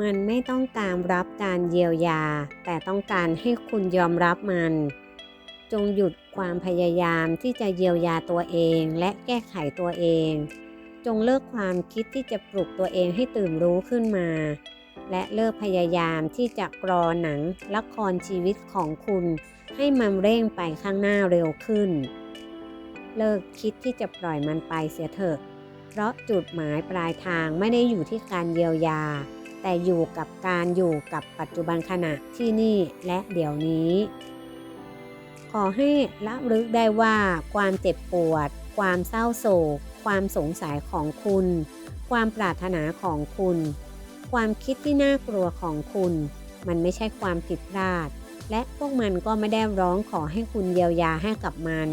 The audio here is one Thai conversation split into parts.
มันไม่ต้องการรับการเยียวยา แต่ต้องการให้คุณยอมรับมัน จงหยุดความพยายามที่จะเยียวยาตัวเองและแก้ไขตัวเอง จงเลิกความคิดที่จะปลุกตัวเองให้ตื่นรู้ขึ้นมา และเลิกพยายามที่จะกรอหนังละครชีวิตของคุณ ให้มันเร่งไปข้างหน้าเร็วขึ้น เลิกคิดที่จะปล่อยมันไปเสียเถอะ เพราะจุดหมายปลายทางไม่ได้อยู่ที่การเยียวยา แต่อยู่กับการอยู่กับปัจจุบันขณะที่นี่และเดี๋ยวนี้ ขอให้ละลึกได้ว่าความเจ็บปวด ความเศร้าโศก ความสงสัยของคุณ ความปรารถนาของคุณ ความคิดที่น่ากลัวของคุณ มันไม่ใช่ความผิดพลาด และพวกมันก็ไม่ได้ร้องขอให้คุณเยียวยาให้กับมัน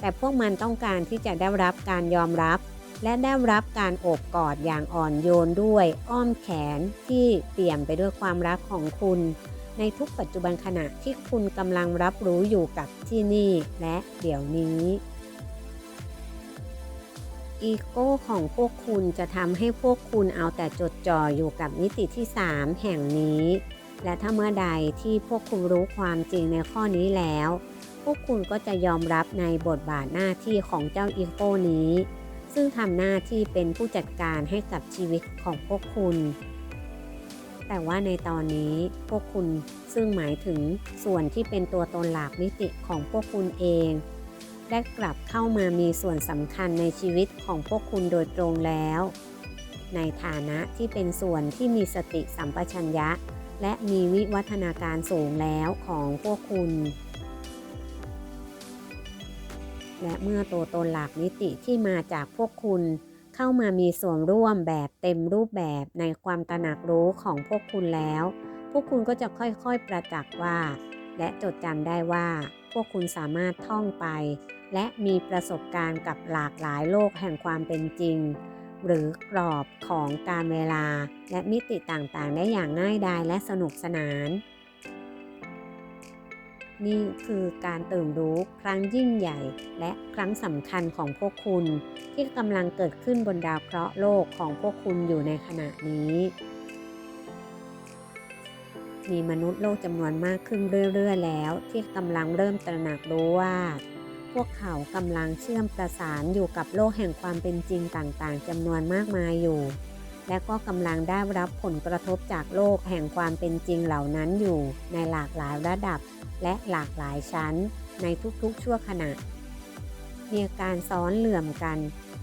แต่พวกมันต้องการที่จะได้รับการยอมรับ และได้รับการโอบกอดอย่างอ่อนโยนด้วย อ้อมแขนที่เปี่ยมไปด้วยความรักของคุณ ในทุกปัจจุบันขณะที่คุณกำลังรับรู้อยู่กับที่นี่และเดี๋ยวนี้ อีโก้ของพวกคุณจะทำให้พวกคุณเอาแต่จดจ่ออยู่กับมิติที่ 3 แห่งนี้ และถ้าเมื่อใดที่พวกคุณรู้ความจริงในข้อนี้แล้ว พวกคุณก็จะยอมรับในบทบาทหน้าที่ของเจ้าอีโก้นี้ ซึ่งทำหน้าที่เป็นผู้จัดการให้กับชีวิตของพวกคุณ แต่ว่าในตอนนี้พวกคุณซึ่งหมายถึงส่วนที่เป็นตัวตนหลากมิติของพวกคุณเอง ได้กลับเข้ามามีส่วนสำคัญในชีวิตของพวกคุณโดยตรงแล้ว ในฐานะที่เป็นส่วนที่มีสติสัมปชัญญะ และมีวิวัฒนาการสูงแล้วของพวกคุณ และเมื่อตัวตนหลากมิติที่มาจากพวกคุณ เข้ามามีส่วนร่วมแบบเต็มรูปแบบในความตระหนักรู้ของพวกคุณแล้ว พวกคุณก็จะค่อยๆประจักษ์ว่า และจดจำได้ว่า พวกคุณสามารถท่องไป และมีประสบการณ์กับหลากหลายโลกแห่งความเป็นจริง หรือกรอบของการเวลา และมิติต่างๆ ได้อย่างง่ายดายและสนุกสนาน นี่คือการตื่นรู้ครั้งยิ่งใหญ่ และครั้งสำคัญของพวกคุณ ที่กำลังเกิดขึ้นบนดาวเคราะห์โลกของพวกคุณอยู่ในขณะนี้ มีมนุษย์โลกจำนวนมากขึ้นเรื่อยๆ แล้ว ที่กำลังเริ่มตระหนักรู้ว่า พวกเขากำลังเชื่อมประสานอยู่กับโลกแห่งความเป็นจริงต่างๆจำนวนมากมายอยู่ และก็กำลังได้รับผลกระทบจากโลกแห่งความเป็นจริงเหล่านั้นอยู่ในหลากหลายระดับ และหลากหลายชั้น ในทุกๆชั่วขณะ มีการซ้อนเหลื่อมกัน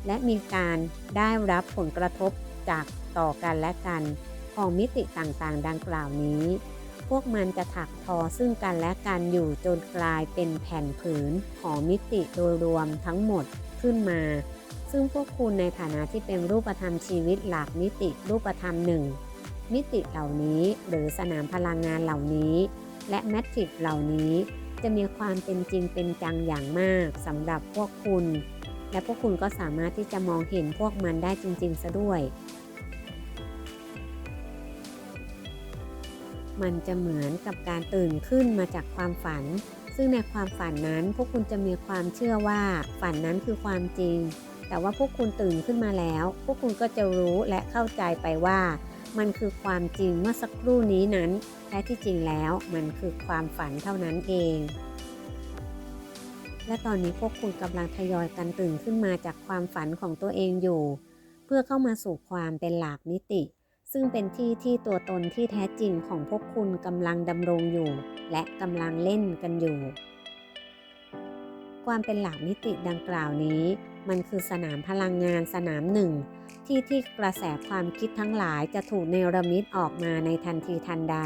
และมีการได้รับผลกระทบจากต่อกันและกัน ของมิติต่างๆ ดังกล่าวนี้ พวกมันจะถักทอซึ่งกันและกันอยู่จนกลายเป็นแผ่นผืนของมิติโดยรวมทั้งหมดขึ้นมา ซึ่งพวกคุณในฐานะที่เป็นรูปธรรมชีวิตหลากมิติรูปธรรมหนึ่งมิติเหล่านี้หรือสนามพลังงานเหล่านี้ และแมทริกเหล่านี้จะมีความเป็นจริงเป็นจังอย่างมากสำหรับพวกคุณ และพวกคุณก็สามารถที่จะมองเห็นพวกมันได้จริง ๆ ซะด้วย มันจะเหมือนกับการตื่นขึ้นมาจากความฝัน ซึ่งในความฝันนั้นพวกคุณจะมีความเชื่อว่าฝันนั้นคือความจริง แต่ว่าพวกคุณตื่นขึ้นมาแล้ว พวกคุณก็จะรู้และเข้าใจไปว่า มันคือความจริงเมื่อสักครู่นี้นั้นแท้ที่จริงแล้วมันคือความฝันเท่านั้นเอง และตอนนี้พวกคุณกำลังทยอยกันตื่นขึ้นมาจากความฝันของตัวเองอยู่ เพื่อเข้ามาสู่ความเป็นหลากมิติ ซึ่งเป็นที่ที่ตัวตนที่แท้จริงของพวกคุณกำลังดำรงอยู่ และกำลังเล่นกันอยู่ ความเป็นหลากมิติดังกล่าวนี้ มันคือสนามพลังงานสนามหนึ่ง ที่ที่กระแสความคิดทั้งหลายจะถูกเนรมิตออกมาในทันทีทันใด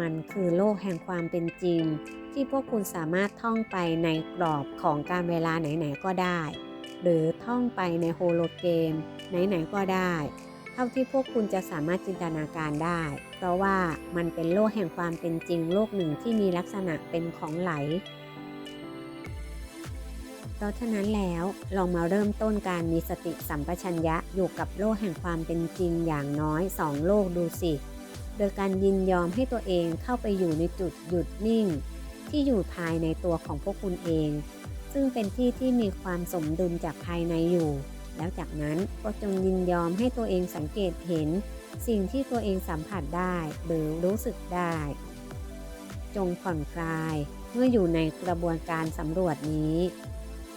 มันคือโลกแห่งความเป็นจริง ที่พวกคุณสามารถท่องไปในกรอบของการเวลาไหนๆก็ได้ หรือท่องไปในโฮโลเกม ไหนๆก็ได้ เท่าที่พวกคุณจะสามารถจินตนาการได้ เพราะว่ามันเป็นโลกแห่งความเป็นจริงโลกหนึ่งที่มีลักษณะเป็นของไหล ราะฉะนั้นแล้วลองมาเริ่มต้นการมีสติสัมปชัญญะอยู่กับโลกแห่งความเป็นจริงอย่างน้อย 2 โลกดูสิ โดยการยินยอมให้ตัวเองเข้าไปอยู่ในจุดหยุดนิ่ง ที่อยู่ภายในตัวของพวกคุณเอง ซึ่งเป็นที่ที่มีความสมดุลจากภายในอยู่ แล้วจากนั้นก็จงยินยอมให้ตัวเองสังเกตเห็น สิ่งที่ตัวเองสัมผัสได้หรือรู้สึกได้ จงผ่อนคลายเมื่ออยู่ในกระบวนการสำรวจนี้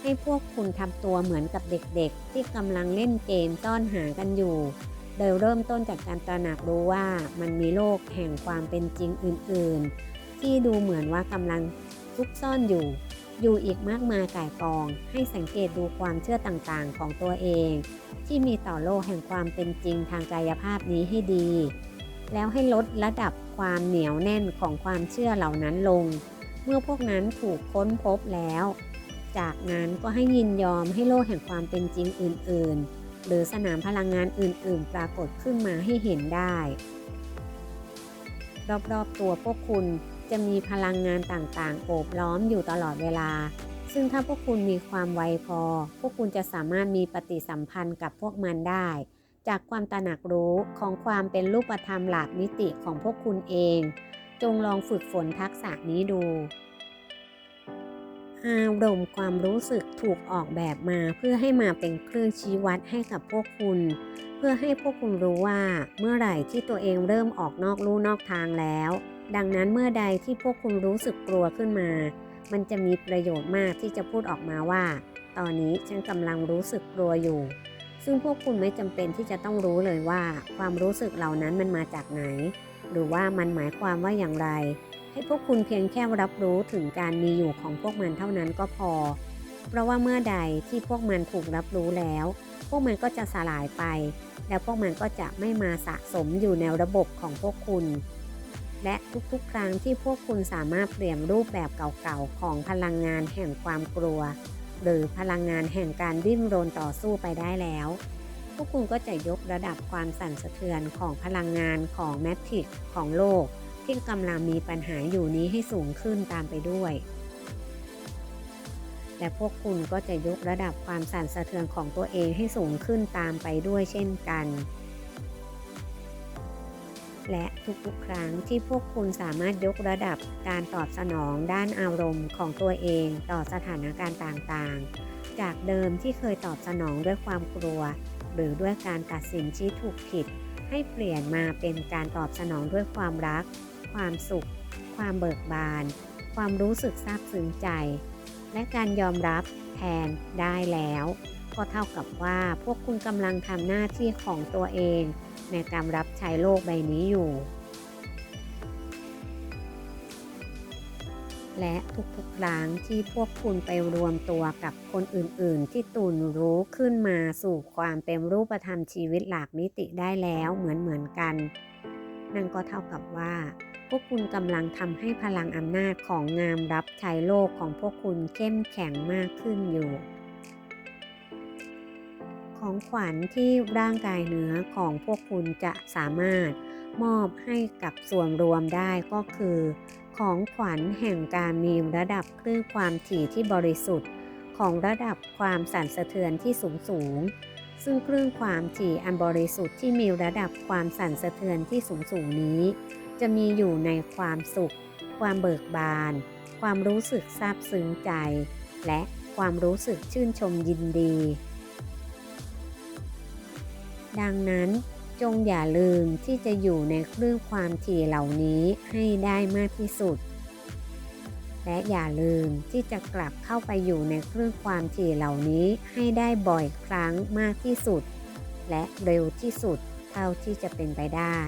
ให้พวกคุณทำตัวเหมือนกับเด็กๆ ที่กำลังเล่นเกมซ่อนหากันอยู่ โดยเริ่มต้นจากการตระหนักรู้ว่ามันมีโลกแห่งความเป็นจริงอื่นๆ ที่ดูเหมือนว่ากำลังซุกซ่อนอยู่ อยู่อีกมากมายก่ายกอง ให้สังเกตดูความเชื่อต่างๆ ของตัวเอง ที่มีต่อโลกแห่งความเป็นจริงทางกายภาพนี้ให้ดี แล้วให้ลดระดับความเหนียวแน่นของความเชื่อเหล่านั้นลง เมื่อพวกนั้นถูกค้นพบแล้ว จากนั้นก็ให้ยินยอมให้โลกแห่งความเป็นจริงอื่น ๆ หรือสนามพลังงานอื่น ๆ ปรากฏขึ้นมาให้เห็นได้ รอบ ๆ ตัวพวกคุณจะมีพลังงานต่าง ๆ โอบล้อมอยู่ตลอดเวลา ซึ่งถ้าพวกคุณมีความไวพอ พวกคุณจะสามารถมีปฏิสัมพันธ์กับพวกมันได้ จากความตระหนักรู้ของความเป็นรูปธรรมหลากมิติของพวกคุณเอง จงลองฝึกฝนทักษะนี้ดู อารมณ์ความรู้สึกถูกออกแบบมาเพื่อให้มาเป็นเครื่องชี้วัดให้กับพวกคุณ เพื่อให้พวกคุณรู้ว่าเมื่อไหร่ที่ตัวเองเริ่มออกนอกลู่นอกทางแล้ว ดังนั้นเมื่อใดที่พวกคุณรู้สึกกลัวขึ้นมา มันจะมีประโยชน์มากที่จะพูดออกมาว่า ตอนนี้ฉันกำลังรู้สึกกลัวอยู่ ซึ่งพวกคุณไม่จำเป็นที่จะต้องรู้เลยว่า ความรู้สึกเหล่านั้นมันมาจากไหน หรือว่ามันหมายความว่าอย่างไร ให้พวกคุณเพียงแค่รับรู้ถึงการมีอยู่ของพวกมันเท่านั้นก็พอ เพราะว่าเมื่อใดที่พวกมันถูกรับรู้แล้ว พวกมันก็จะสลายไป แล้วพวกมันก็จะไม่มาสะสมอยู่ในระบบของพวกคุณ และทุกๆ ครั้งที่พวกคุณสามารถเปลี่ยนรูปแบบเก่าๆ ของพลังงานแห่งความกลัว หรือพลังงานแห่งการดิ้นรนต่อสู้ไปได้แล้วพวกคุณก็จะยกระดับความสั่นสะเทือนของพลังงานของแมทริกของโลก ที่กำลังมีปัญหาอยู่นี้ให้สูงขึ้นตามไปด้วย และพวกคุณก็จะยกระดับความสั่นสะเทือนของตัวเองให้สูงขึ้นตามไปด้วยเช่นกัน และทุกๆครั้งที่พวกคุณสามารถยกระดับการตอบสนองด้านอารมณ์ของตัวเองต่อสถานการณ์ต่างๆ จากเดิมที่เคยตอบสนองด้วยความกลัว หรือด้วยการตัดสินชี้ถูกผิดให้เปลี่ยนมาเป็นการตอบสนองด้วยความรัก ความสุข ความเบิกบาน ความรู้สึกซาบซึ้งใจ และการยอมรับแทนได้แล้ว ก็เท่ากับว่าพวกคุณกำลังทำหน้าที่ของตัวเอง ในการรับใช้โลกใบนี้อยู่ และทุกๆครั้งที่พวกคุณไปรวมตัวกับคนอื่นๆ ที่ตุนรู้ขึ้นมาสู่ความเป็นรูปธรรมชีวิตหลากมิติได้แล้วเหมือนๆกัน นั่นก็เท่ากับว่า พวกคุณกำลังทำให้พลังอำนาจของงามรับใช้โลกของพวกคุณเข้มแข็งมากขึ้นอยู่ ของขวัญที่ร่างกายเนื้อของพวกคุณจะสามารถมอบให้กับส่วนรวมได้ก็คือ ของขวัญแห่งการมีระดับคลื่นความถี่ที่บริสุทธิ์ ของระดับความสั่นสะเทือนที่สูงสูงซึ่งคลื่นความถี่อันบริสุทธิ์ที่มีระดับความสั่นสะเทือนที่สูงสูงนี้ จะมีอยู่ในความสุข ความเบิกบาน ความรู้สึกซาบซึ้งใจ และความรู้สึกชื่นชมยินดี ดังนั้นจงอย่าลืมที่จะอยู่ในคลื่นความถี่เหล่านี้ให้ได้มากที่สุด และอย่าลืมที่จะกลับเข้าไปอยู่ในคลื่นความถี่เหล่านี้ให้ได้บ่อยครั้งมากที่สุด และเร็วที่สุดเท่าที่จะเป็นไปได้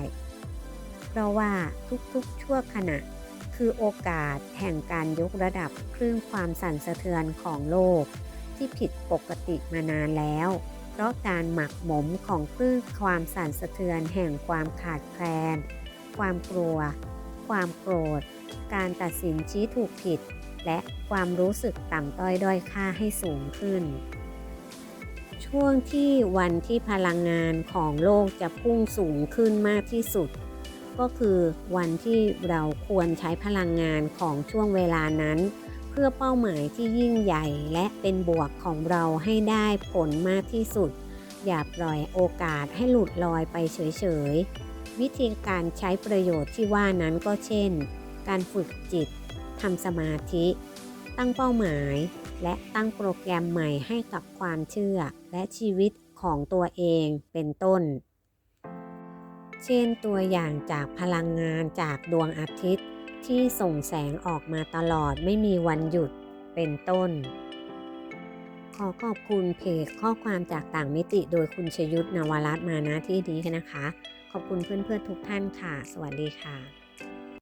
เพราะว่าทุกๆ ชั่วขณะ คือโอกาสแห่งการยกระดับคลื่นความสั่นสะเทือนของโลก ที่ผิดปกติมานานแล้ว เพราะการหมักหมมของคลื่นความสั่นสะเทือนแห่งความขาดแคลน ความกลัว ความโกรธ การตัดสินชี้ถูกผิด และความรู้สึกต่ำต้อยด้อยค่าให้สูงขึ้นช่วงที่วันที่พลังงานของโลกจะพุ่งสูงขึ้นมากที่สุด ก็คือวันที่เราควรใช้พลังงานของช่วงเวลานั้น เพื่อเป้าหมายที่ยิ่งใหญ่และเป็นบวกของเราให้ได้ผลมากที่สุด อย่าปล่อยโอกาสให้หลุดลอยไปเฉยๆ วิธีการใช้ประโยชน์ที่ว่านั้นก็เช่น การฝึกจิตทำสมาธิ ตั้งเป้าหมาย และตั้งโปรแกรมใหม่ให้กับความเชื่อและชีวิตของตัวเองเป็นต้น เช่นตัวอย่างจากพลังงานจากดวงอาทิตย์ ที่ส่งแสงออกมาตลอดไม่มีวันหยุดเป็นต้น ขอขอบคุณเพจข้อความจากต่างมิติโดยคุณชยุทธนวรัตน์มานะที่นี้นะคะ ขอบคุณเพื่อนๆทุกท่านค่ะ สวัสดีค่ะ